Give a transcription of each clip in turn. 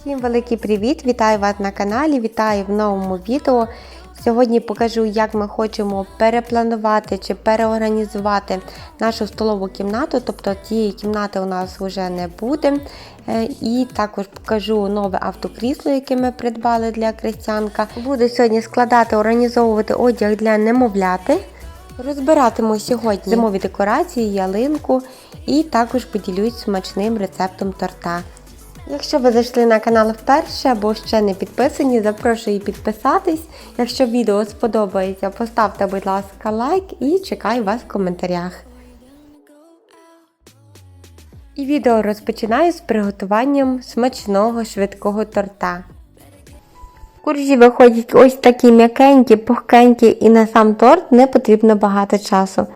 Всім великий привіт! Вітаю вас на каналі, вітаю в новому відео. Сьогодні покажу, як ми хочемо перепланувати чи переорганізувати нашу столову кімнату, тобто тієї кімнати у нас вже не буде. Е, І також покажу нове автокрісло, яке ми придбали для крестянка. Буду сьогодні складати, організовувати одяг для немовляти. Розбиратиму сьогодні зимові декорації, ялинку і також поділюсь смачним рецептом торта. Якщо ви зайшли на канал вперше або ще не підписані, запрошую підписатись. Якщо відео сподобається, поставте, будь ласка, лайк і чекаю вас в коментарях. І відео розпочинаю з приготуванням смачного швидкого торта. Куржі виходять ось такі м'якенькі, пухкенькі і на сам торт не потрібно багато часу.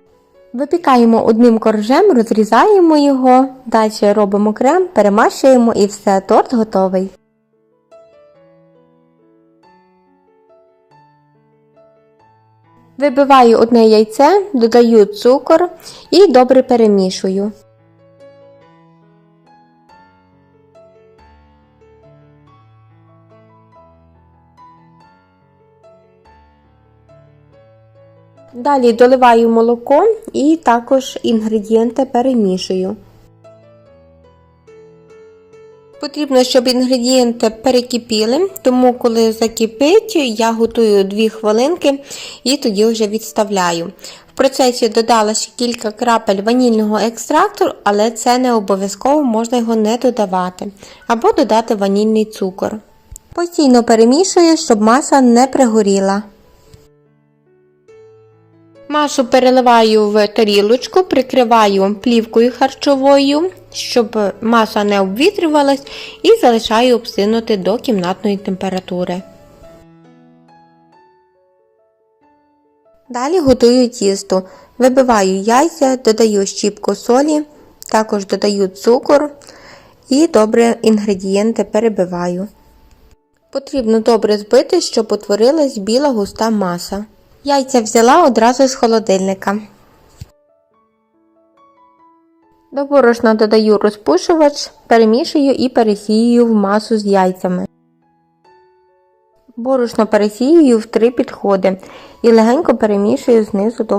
Випікаємо одним коржем, розрізаємо його, далі робимо крем, перемащуємо і все, торт готовий. Вибиваю одне яйце, додаю цукор і добре перемішую. Далі доливаю молоко і також інгредієнти перемішую. Потрібно, щоб інгредієнти перекипіли, тому коли закипить, я готую 2 хвилинки і тоді вже відставляю. В процесі додала ще кілька крапель ванільного екстракту, але це не обов'язково можна його не додавати, або додати ванільний цукор. Постійно перемішую, щоб маса не пригоріла. Машу переливаю в тарілочку, прикриваю плівкою харчовою, щоб маса не обвітрювалась, і залишаю обсинути до кімнатної температури. Далі готую тісто. Вибиваю яйця, додаю щіпку солі, також додаю цукор і добре інгредієнти перебиваю. Потрібно добре збити, щоб утворилась біла густа маса. Яйця взяла одразу з холодильника. До борошна додаю розпушувач, перемішую і пересію в масу з яйцями. Борошно пересіюю в три підходи і легенько перемішую знизу до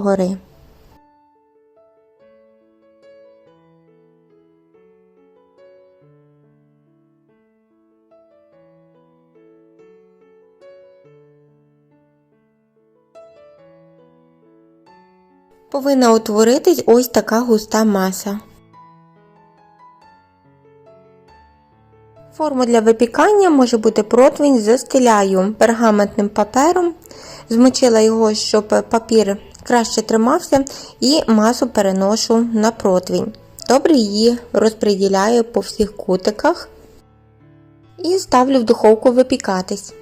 Повинна утворитись ось така густа маса. Форму для випікання може бути противень, застеляю пергаментним папером, змочила його, щоб папір краще тримався, і масу переношу на противень. Добре її розподіляю по всіх кутиках і ставлю в духовку випікатись.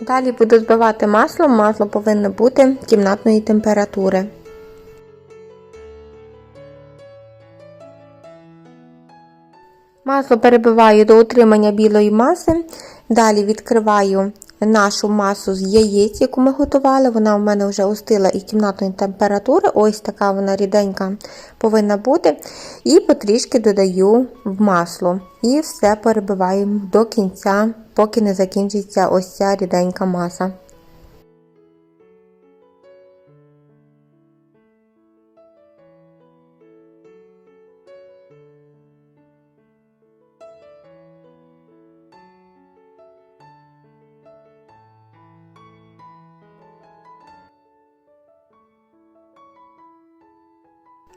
Далі буду збивати масло, масло повинно бути кімнатної температури. Масло перебиваю до утримання білої маси. Далі відкриваю нашу масу з яєць, яку ми готували. Вона у мене вже остила і кімнатної температури. Ось така вона ріденька повинна бути. І потрішки додаю в масло. І все перебиваємо до кінця, поки не закінчиться ось ця ріденька маса.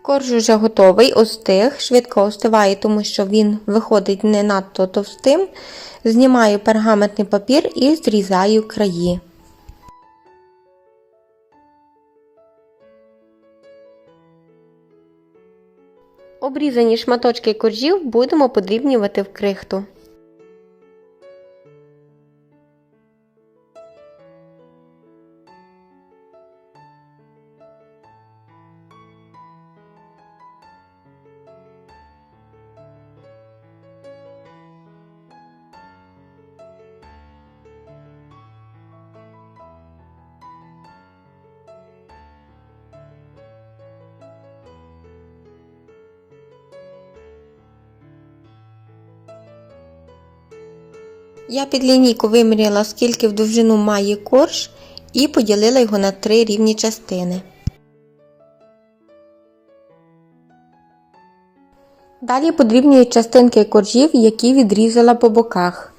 Корж вже готовий, остиг, швидко остиває, тому що він виходить не надто товстим. Знімаю пергаментний папір і зрізаю краї. Обрізані шматочки коржів будемо подрібнювати в крихту. Я під лінійку виміряла, скільки в довжину має корж, і поділила його на три рівні частини. Далі подрібнюю частинки коржів, які відрізала по боках.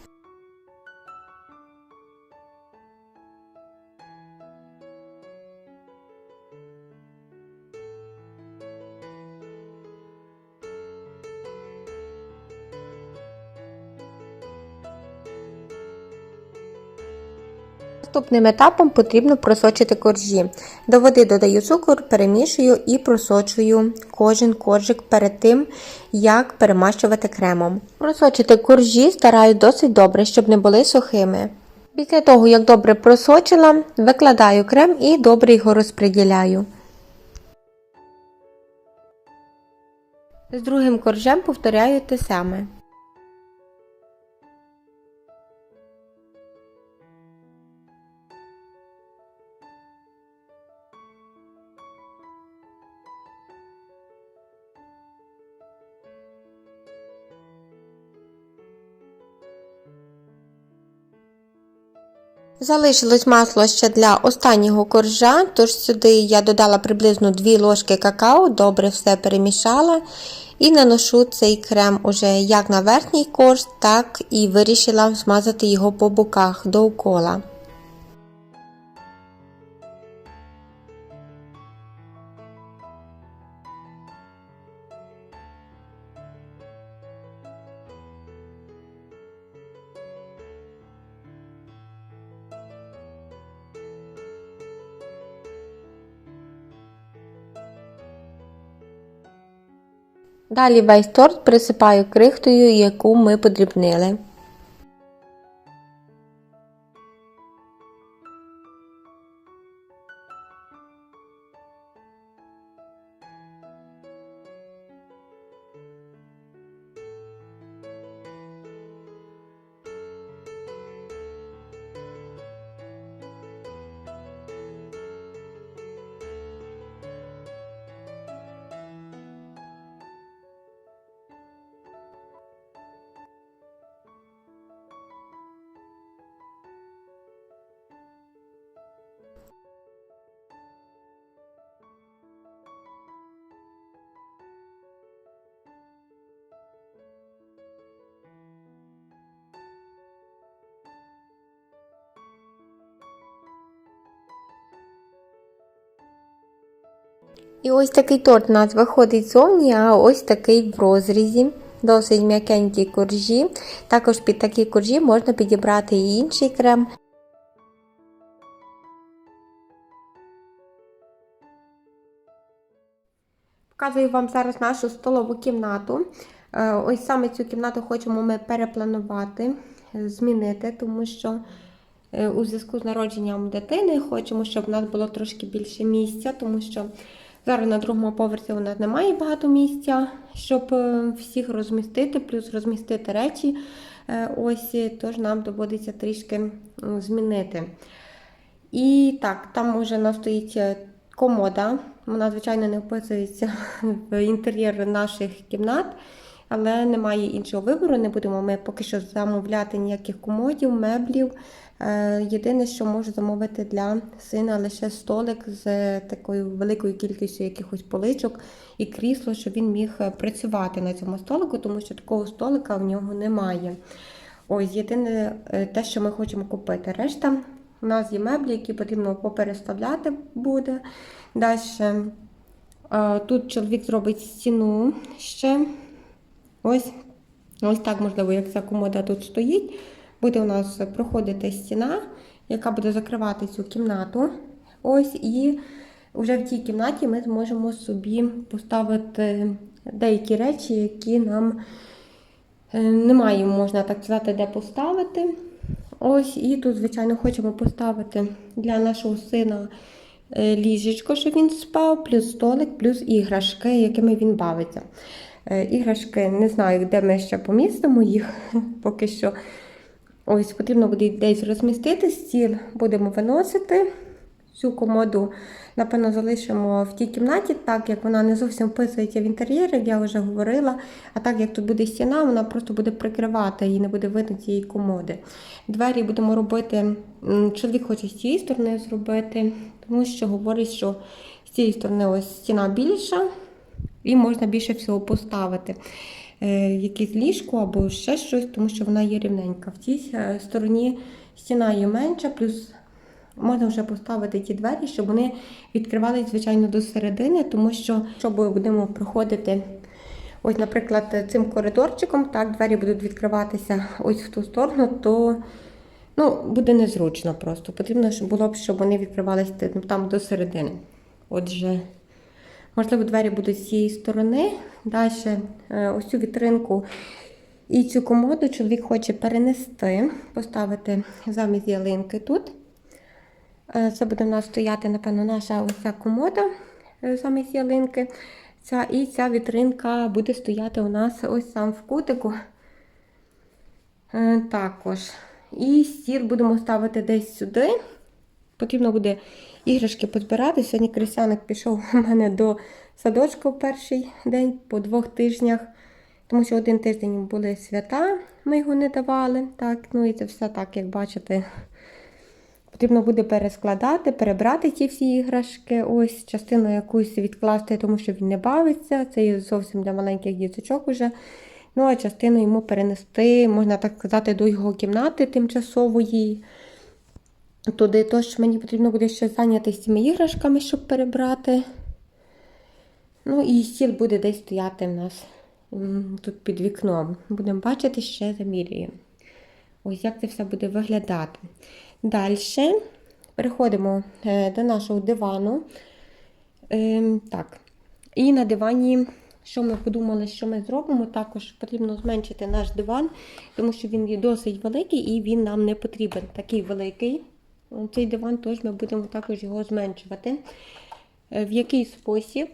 Наступним етапом потрібно просочити коржі. До води додаю цукор, перемішую і просочую кожен коржик перед тим, як перемащувати кремом. Просочити коржі стараю досить добре, щоб не були сухими. Після того, як добре просочила, викладаю крем і добре його розподіляю. З другим коржем повторяю те саме. Залишилось масло ще для останнього коржа, тож сюди я додала приблизно 2 ложки какао, добре все перемішала і наношу цей крем уже як на верхній корж, так і вирішила змазати його по боках довкола. Далі весь торт присипаю крихтою, яку ми подрібнили. І ось такий торт у нас виходить зовні, а ось такий в розрізі. Досить м'якенькі коржі. Також під такі коржі можна підібрати і інший крем. Показую вам зараз нашу столову кімнату. Е, Ось саме цю кімнату хочемо ми перепланувати, змінити, тому що е, у зв'язку з народженням дитини хочемо, щоб у нас було трошки більше місця, тому що зараз на другому поверсі у нас немає багато місця, щоб е, всіх розмістити, плюс розмістити речі. Е, Ось тож нам доводиться трішки змінити. І так, там вже нас стоїть е, комода. Вона, звичайно, не вписується в інтер'єр наших кімнат, але немає іншого вибору. Не будемо ми поки що замовляти ніяких комодів, меблів. Е, Єдине, що можу замовити для сина лише столик з такою великою кількістю якихось поличок і крісло, щоб він міг е, працювати на цьому столику, тому що такого столика в нього немає. Ось єдине е, те, що ми хочемо купити. Решта у нас є меблі, які потрібно попереставляти буде. Далі тут чоловік зробить стіну ще. Ось, ось так, можливо, як ця комода тут стоїть. Буде у нас проходити стіна, яка буде закривати цю кімнату. Ось, і вже в цій кімнаті ми зможемо собі поставити деякі речі, які нам е, немає, можна так сказати, де поставити. Ось, і тут, звичайно, хочемо поставити для нашого сина е, ліжечко, щоб він спав, плюс столик, плюс іграшки, якими він бавиться. Е, Іграшки не знаю, де ми ще помістимо їх поки що. Ось потрібно буде десь розмістити стіл, будемо виносити, Цю комоду, напевно, залишимо в тій кімнаті, так як вона не зовсім вписується в інтер'єр, як я вже говорила. А так як тут буде стіна, вона просто буде прикривати і не буде видно цієї комоди. Двері будемо робити. Чоловік хоче з цієї сторони зробити, тому що говорить, що з цієї сторони ось стіна більша і можна більше всього поставити. Е, якесь ліжко або ще щось, тому що вона є рівненька. В цій е, стороні стіна є менша, плюс можна вже поставити ті двері, щоб вони відкривалися, звичайно, до середини, тому що, якщо будемо проходити, ось, наприклад, цим коридорчиком, так, двері будуть відкриватися ось в ту сторону, то ну, буде незручно просто. Потрібно було б, щоб вони відкривалися ну, там до середини. Отже, можливо, двері будуть з цієї сторони. Далі е, ось вітринку і цю комоду чоловік хоче перенести, поставити замість ялинки тут. Е, Це буде в нас стояти, напевно, наша ось ця комода е, замість ялинки. Ця, і ця вітринка буде стояти у нас ось сам в кутику. Також. І стіл будемо ставити десь сюди. Потрібно буде іграшки позбирати. Сьогодні Крисяник пішов у мене до садочку в перший день по двох тижнях. Тому що один тиждень були свята, ми його не давали. Так, ну і це все так, як бачите. Потрібно буде перескладати, перебрати ті всі іграшки. Ось частину якусь відкласти, тому що він не бавиться. Це зовсім для маленьких діточок уже. Ну, а частину йому перенести, можна так сказати, до його кімнати тимчасової. Туди тож мені потрібно буде ще зайнятися цими іграшками, щоб перебрати. Ну і стіл буде десь стояти в нас тут під вікном. Будемо бачити, ще замірюємо. Ось як це все буде виглядати. Далі переходимо е, до нашого дивану. Ем, Так. І на дивані, що ми подумали, що ми зробимо, також потрібно зменшити наш диван, тому що він є досить великий і він нам не потрібен. Такий великий. Цей диван, тож ми будемо також його зменшувати. Е, В який спосіб?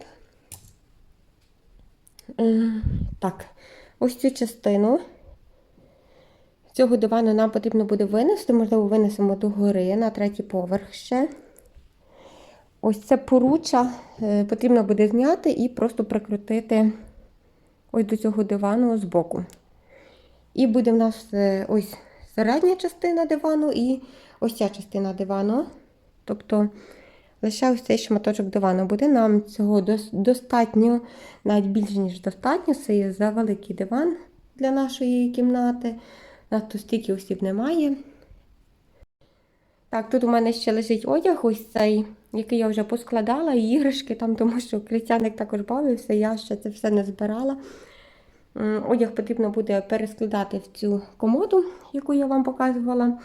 Е, Так, ось цю частину цього дивану нам потрібно буде винести, можливо, винесемо до гори на третій поверх ще. Ось це поруччя е, потрібно буде зняти і просто прикрутити ось до цього дивану з боку. І буде в нас е, ось середня частина дивану і ось ця частина дивану. Тобто лише ось цей шматочок дивану буде. Нам цього достатньо, навіть більше, ніж достатньо. Це є за великий диван для нашої кімнати. Нас тут стільки осіб немає. Так, тут у мене ще лежить одяг, ось цей, який я вже поскладала, і іграшки там, тому що критяник також бавився, я ще це все не збирала. Одяг потрібно буде перескладати в цю комоду, яку я вам показувала.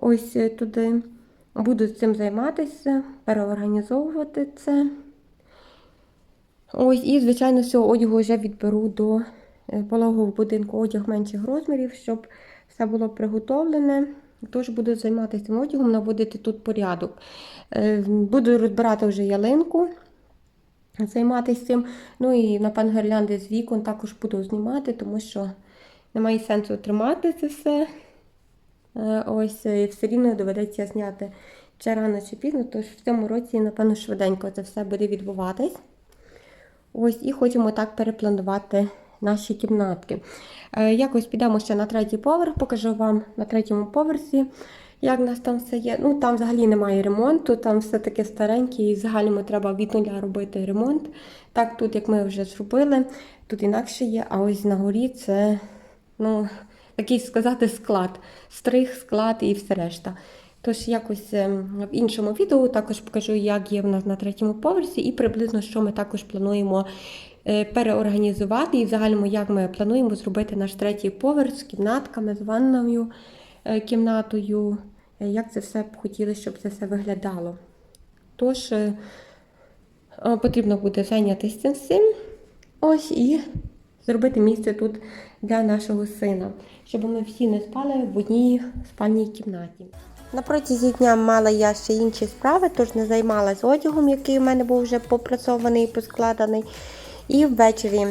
Ось е, туди. Буду цим займатися, переорганізовувати це. Ось, і, звичайно, з цього одягу вже відберу до е, пологового будинку одяг менших розмірів, щоб все було приготовлене. Тож буду займатися цим одягом, наводити тут порядок. Е, Буду розбирати вже ялинку, займатися цим. Ну і, напевно, гірлянди з вікон також буду знімати, тому що немає сенсу тримати це все. Е, Ось е, все рівно доведеться зняти чи рано, чи пізно, тож в цьому році, напевно, швиденько це все буде відбуватись. Ось і хочемо так перепланувати наші кімнатки. Е, Якось підемо ще на третій поверх, покажу вам на третьому поверсі, як в нас там все є. Ну там взагалі немає ремонту, там все таке стареньке, і в загальному треба від нуля робити ремонт. Так, тут, як ми вже зробили, тут інакше є, а ось на горі це, ну, такий сказати, склад. Стриг, склад і все решта. Тож якось ем, в іншому відео також покажу, як є в нас на третьому поверсі, і приблизно, що ми також плануємо е, переорганізувати, і в загальному, як ми плануємо зробити наш третій поверх з кімнатками, з ванною е, кімнатою, е, як це все б хотіли, щоб це все виглядало. Тож потрібно буде зайнятися цим. Ось і зробити місце тут для нашого сина, щоб ми всі не спали в одній спальній кімнаті. На протязі дня мала я ще інші справи, тож не займалась одягом, який у мене був вже попрацьований і поскладений. І ввечері,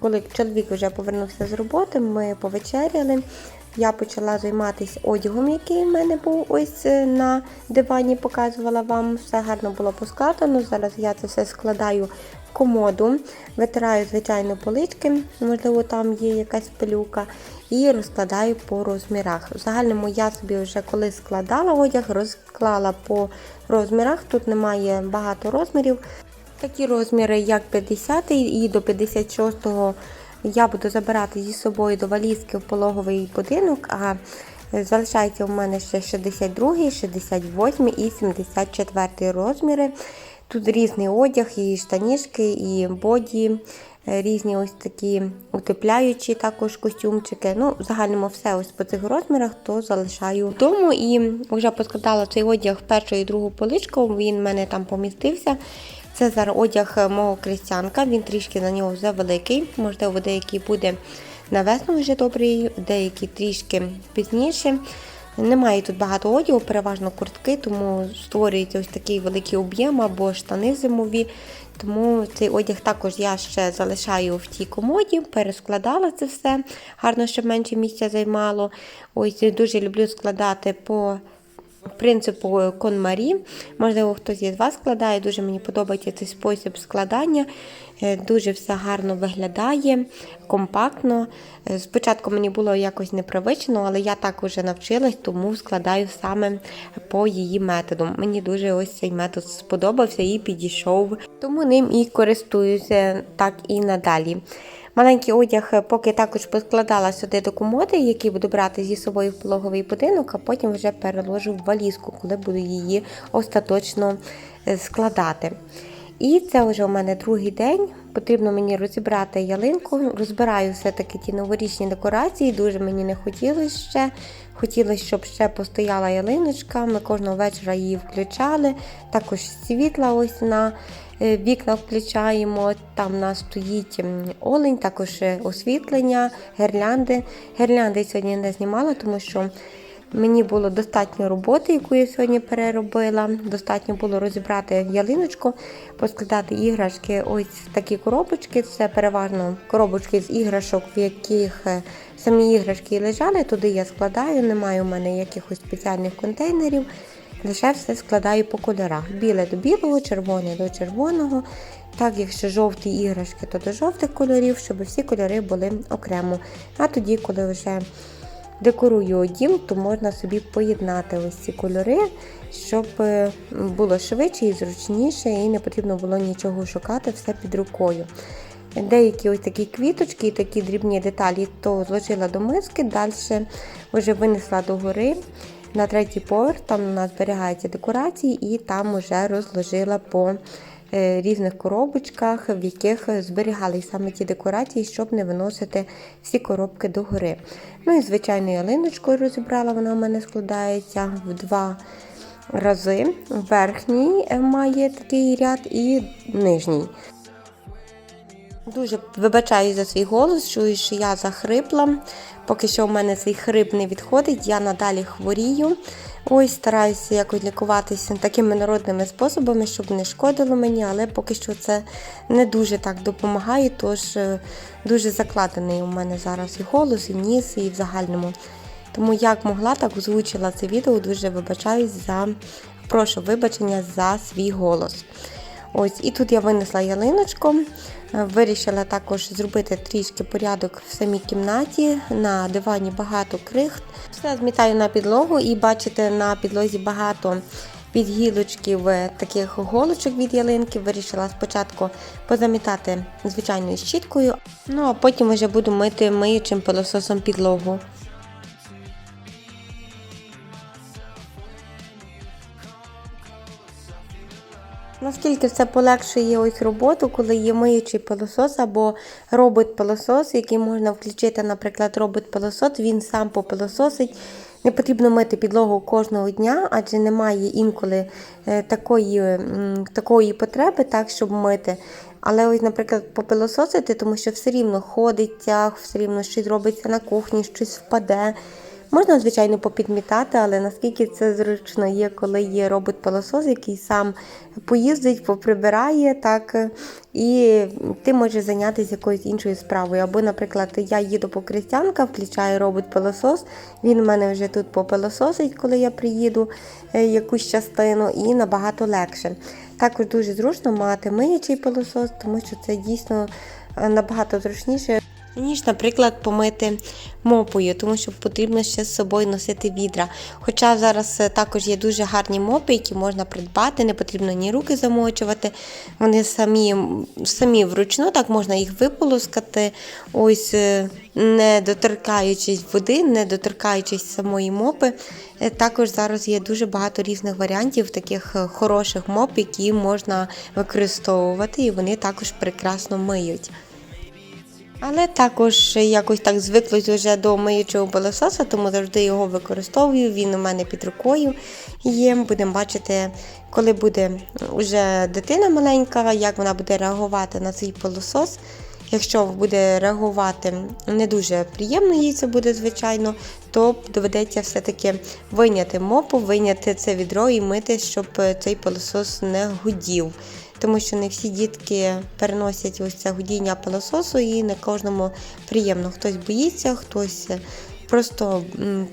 коли чоловік вже повернувся з роботи, ми повечеряли. я почала займатися одягом, який в мене був ось е, на дивані, показувала вам. Все гарно було поскладено. Зараз я це все складаю комоду, витираю, звичайно, полички, можливо, там є якась пилюка, і розкладаю по розмірах. В загальному я собі вже коли складала одяг, розклала по розмірах. Тут немає багато розмірів. Такі розміри, як 50 і до 56 я буду забирати зі собою до валізки в пологовий будинок, а залишається у мене ще 62, 68 і 74 розміри. Тут різний одяг, і штанішки, і боді, е, різні ось такі утепляючі також костюмчики. Ну, в загальному все ось по цих розмірах, то залишаю вдома. І вже поскладала цей одяг в першу і другу поличку, він в мене там помістився. Це зараз одяг мого крестянка, він трішки на нього вже великий, можливо, деякий буде на весну вже добрий, деякі трішки пізніше. Немає тут багато одягу, переважно куртки, тому створюється ось такий великий об'єм або штани зимові. Тому цей одяг також я ще залишаю в тій комоді, перескладала це все, гарно, щоб менше місця займало. Ось дуже люблю складати по принципу конмарі. Можливо, хтось із вас складає. Дуже мені подобається цей спосіб складання. Е, Дуже все гарно виглядає, компактно. Е, Спочатку мені було якось непривично, але я так уже навчилась, тому складаю саме по її методу. Мені дуже ось цей метод сподобався і підійшов. Тому ним і користуюся так і надалі. Маленький одяг е, поки також поскладала сюди до комоди, який буду брати зі собою в пологовий будинок, а потім вже переложу в валізку, коли буду її остаточно е, складати. І це вже у мене другий день. Потрібно мені розібрати ялинку. Розбираю все-таки ті новорічні декорації. Дуже мені не хотілося ще. Хотілося, щоб ще постояла ялиночка. Ми кожного вечора її включали. Також світла ось на вікна включаємо. Там у нас стоїть олень, також е, освітлення, гірлянди. Гірлянди сьогодні не знімала, тому що Мені було достатньо роботи, яку я сьогодні переробила. Достатньо було розібрати ялиночку, поскладати іграшки. Ось в такі коробочки. Це переважно коробочки з іграшок, в яких е, самі іграшки лежали. Туди я складаю. Немає у мене якихось спеціальних контейнерів. Лише все складаю по кольорах. Біле до білого, червоне до червоного. Так, якщо жовті іграшки, то до жовтих кольорів, щоб всі кольори були окремо. А тоді, коли вже декорую дім, то можна собі поєднати ось ці кольори, щоб е, було швидше і зручніше, і не потрібно було нічого шукати, все під рукою. Деякі ось такі квіточки і такі дрібні деталі то зложила до миски, далі вже винесла до гори на третій поверх, там у нас зберігаються декорації, і там вже розложила по е, різних коробочках, в яких зберігали саме ті декорації, щоб не виносити всі коробки до гори. Ну і звичайно, ялиночкою розібрала, вона в мене складається в два рази. Верхній е, має такий ряд і нижній. Дуже вибачаю за свій голос, чую, що я захрипла. Поки що в мене цей хрип не відходить, я надалі хворію. Ось стараюся якось лікуватися такими народними способами, щоб не шкодило мені, але поки що це не дуже так допомагає, тож е, дуже закладений у мене зараз і голос, і ніс, і в загальному. Тому як могла, так озвучила це відео. Дуже вибачаюсь за прошу вибачення за свій голос. Ось, і тут я винесла ялиночку. Е, Вирішила також зробити трішки порядок в самій кімнаті. На дивані багато крихт. Все змітаю на підлогу і бачите, на підлозі багато від гілочків е, таких голочок від ялинки. Вирішила спочатку позамітати звичайною щіткою, ну а потім вже буду мити миючим пилососом підлогу. Наскільки це полегшує ось роботу, коли є миючий пилосос або робот-пилосос, який можна включити, наприклад, робот-пилосос, він сам попилососить. Не потрібно мити підлогу кожного дня, адже немає інколи е, такої, такої потреби, так, щоб мити. Але ось, наприклад, попилососити, тому що все рівно ходить тяг, все рівно щось робиться на кухні, щось впаде. Можна, звичайно, попідмітати, але наскільки це зручно є, коли є робот-пилосос, який сам поїздить, поприбирає, так, і ти можеш зайнятися якоюсь іншою справою. Або, наприклад, я їду по Крістянка, включаю робот-пилосос, він у мене вже тут попилососить, коли я приїду е, якусь частину, і набагато легше. Також дуже зручно мати миючий пилосос, тому що це дійсно е, набагато зручніше. Ніж, наприклад, помити мопою, тому що потрібно ще з собою носити відра. Хоча зараз е, також є дуже гарні мопи, які можна придбати, не потрібно ні руки замочувати. Вони самі, самі вручну, так можна їх виполоскати, ось е, не доторкаючись води, не доторкаючись самої мопи. Е, Також зараз є дуже багато різних варіантів таких хороших моп, які можна використовувати, і вони також прекрасно миють. Але також якось так звиклось вже до миючого пилососа, тому завжди його використовую. Він у мене під рукою є. Будемо бачити, коли буде вже дитина маленька, як вона буде реагувати на цей пилосос. Якщо буде реагувати не дуже приємно, їй це буде, звичайно, то доведеться все-таки вийняти мопу, вийняти це відро і мити, щоб цей пилосос не гудів тому що не всі дітки переносять ось це гудіння пилососу і не кожному приємно. Хтось боїться, хтось просто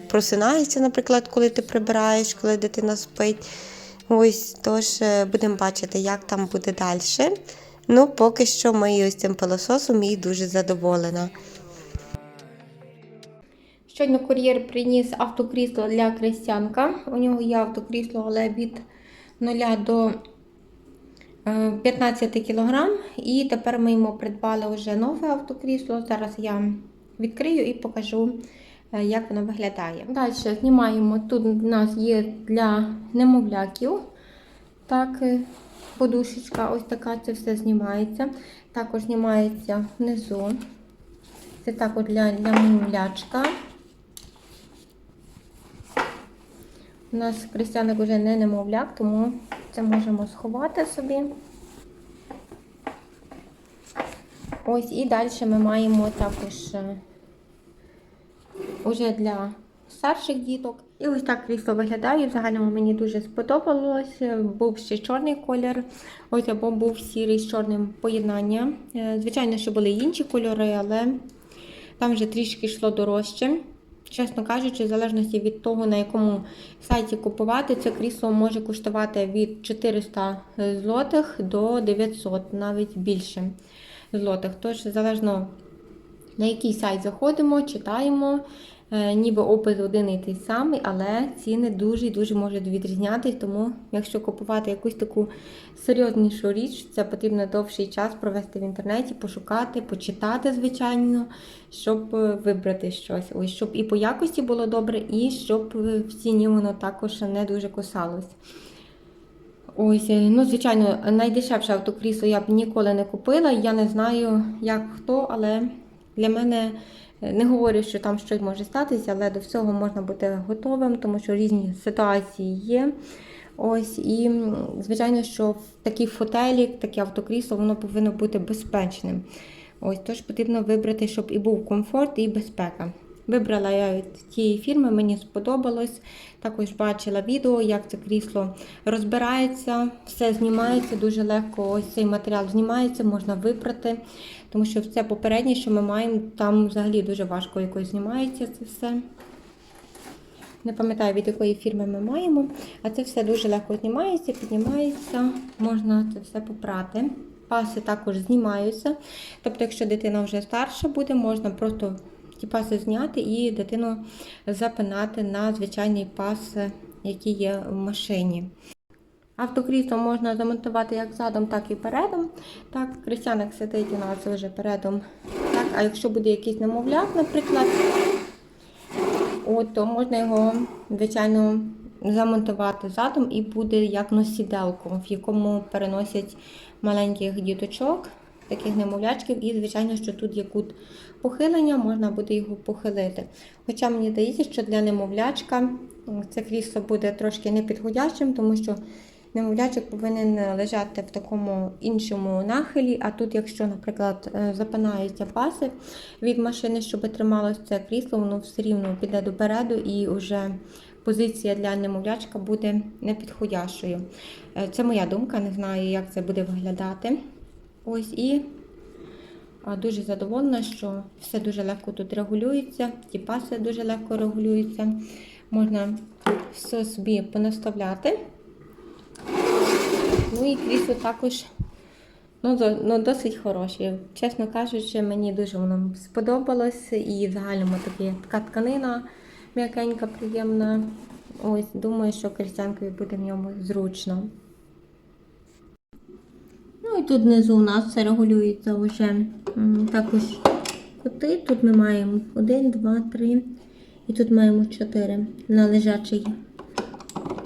просинається, наприклад, коли ти прибираєш, коли дитина спить. Ось тож е, будемо бачити, як там буде далі. Ну, поки що ми ось цим пилососом і дуже задоволена. Щойно кур'єр приніс автокрісло для крестянка. У нього є автокрісло, але від 0 до е, 15 кг. І тепер ми йому придбали вже нове автокрісло. Зараз я відкрию і покажу, е, як воно виглядає. Далі знімаємо. Тут у нас є для немовляків. Так, е, подушечка, ось така це все знімається. Також знімається внизу. Це також для, для немовлячка. У нас крестяник вже не немовляк, тому це можемо сховати собі. Ось і далі ми маємо також е, уже для старших діток. І ось так крісло виглядає. В загальному мені дуже сподобалось. Був ще чорний колір, ось або був сірий з чорним поєднання. Е, Звичайно, що були інші кольори, але там вже трішки йшло дорожче. Чесно кажучи, в залежності від того, на якому сайті купувати, це крісло може коштувати від 400 злотих до 900, навіть більше злотих. Тож, залежно на який сайт заходимо, читаємо, е, ніби опис один і той самий, але ціни дуже і дуже можуть відрізнятися. Тому, якщо купувати якусь таку серйознішу річ, це потрібно довший час провести в інтернеті, пошукати, почитати, звичайно, щоб е, вибрати щось. Ось, щоб і по якості було добре, і щоб е, в ціні воно також не дуже кусалось. Ось, е, ну, звичайно, найдешевше автокрісло я б ніколи не купила. Я не знаю, як хто, але для мене е, не говорю, що там щось може статися, але до всього можна бути готовим, тому що різні ситуації є. Ось, і, звичайно, що в такій фотелі, таке автокрісло, воно повинно бути безпечним. Ось, тож потрібно вибрати, щоб і був комфорт, і безпека. Вибрала я від тієї фірми, мені сподобалось. Також бачила відео, як це крісло розбирається, все знімається дуже легко. Ось цей матеріал знімається, можна випрати, тому що все попереднє, що ми маємо, там взагалі дуже важко якось знімається це все. Не пам'ятаю, від якої фірми ми маємо, а це все дуже легко знімається, піднімається, можна це все попрати. Паси також знімаються. Тобто, якщо дитина вже старша буде, можна просто ті паси зняти і дитину запинати на звичайний пас, який є в машині. Автокрісло можна замонтувати як задом, так і передом. Так, крестяник сидить у нас вже передом. Так, а якщо буде якийсь немовляк, наприклад, от, то можна його, звичайно, замонтувати задом і буде як носіделку, в якому переносять маленьких діточок, таких немовлячків, і, звичайно, що тут є кут похилення, можна буде його похилити. Хоча мені здається, що для немовлячка це крісло буде трошки непідходящим, тому що немовлячок повинен лежати в такому іншому нахилі. А тут, якщо, наприклад, е, запинаються паси від машини, щоб трималося це крісло, воно все рівно піде допереду і вже позиція для немовлячка буде непідходящою. Е, Це моя думка, не знаю, як це буде виглядати. Ось і Дуже задоволена, що все дуже легко тут регулюється, ті паси дуже легко регулюються. Можна все собі понаставляти. Ну і крісло також ну, ну, досить хороше. Чесно кажучи, мені дуже воно сподобалось. І в загальному такі, така тканина м'якенька, приємна. Ось, думаю, що крістянкові буде в ньому зручно. Ну і тут внизу у нас все регулюється вже також кути. Тут ми маємо один, два, три. І тут маємо чотири на лежачий.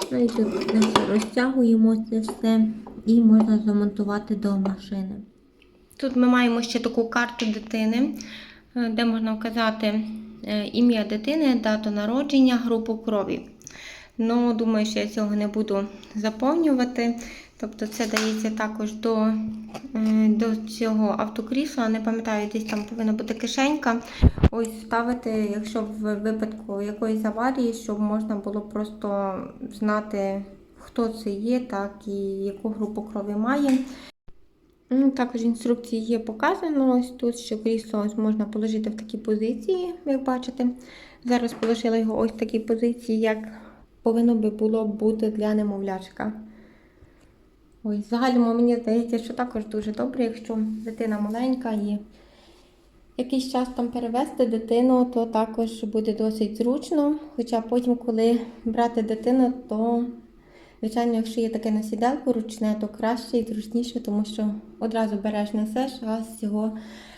Тут розтягуємо це все і можна замонтувати до машини. Тут ми маємо ще таку карту дитини, е, де можна вказати е, ім'я дитини, дату народження, групу крові. Ну, думаю, що я цього не буду заповнювати. Тобто це дається також до, е, до цього автокрісла. Не пам'ятаю, десь там повинна бути кишенька. Ось ставити, якщо в випадку якоїсь аварії, щоб можна було просто знати, хто це є, так і яку групу крові має. Ну, Також інструкції є показано ось тут, що крісло ось можна положити в такі позиції, як бачите. Зараз положила його ось в такій позиції, як повинно би було бути для немовлячка. Ой, загальному мені здається, що також дуже добре, якщо дитина маленька і якийсь час там перевести дитину, то також буде досить зручно. Хоча потім, коли брати дитину, то, звичайно, якщо є таке насідалку ручне, то краще і зручніше, тому що одразу береш несеш, а з цього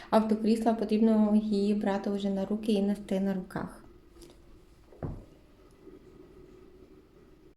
автокрісла потрібно її брати вже на руки і нести на руках.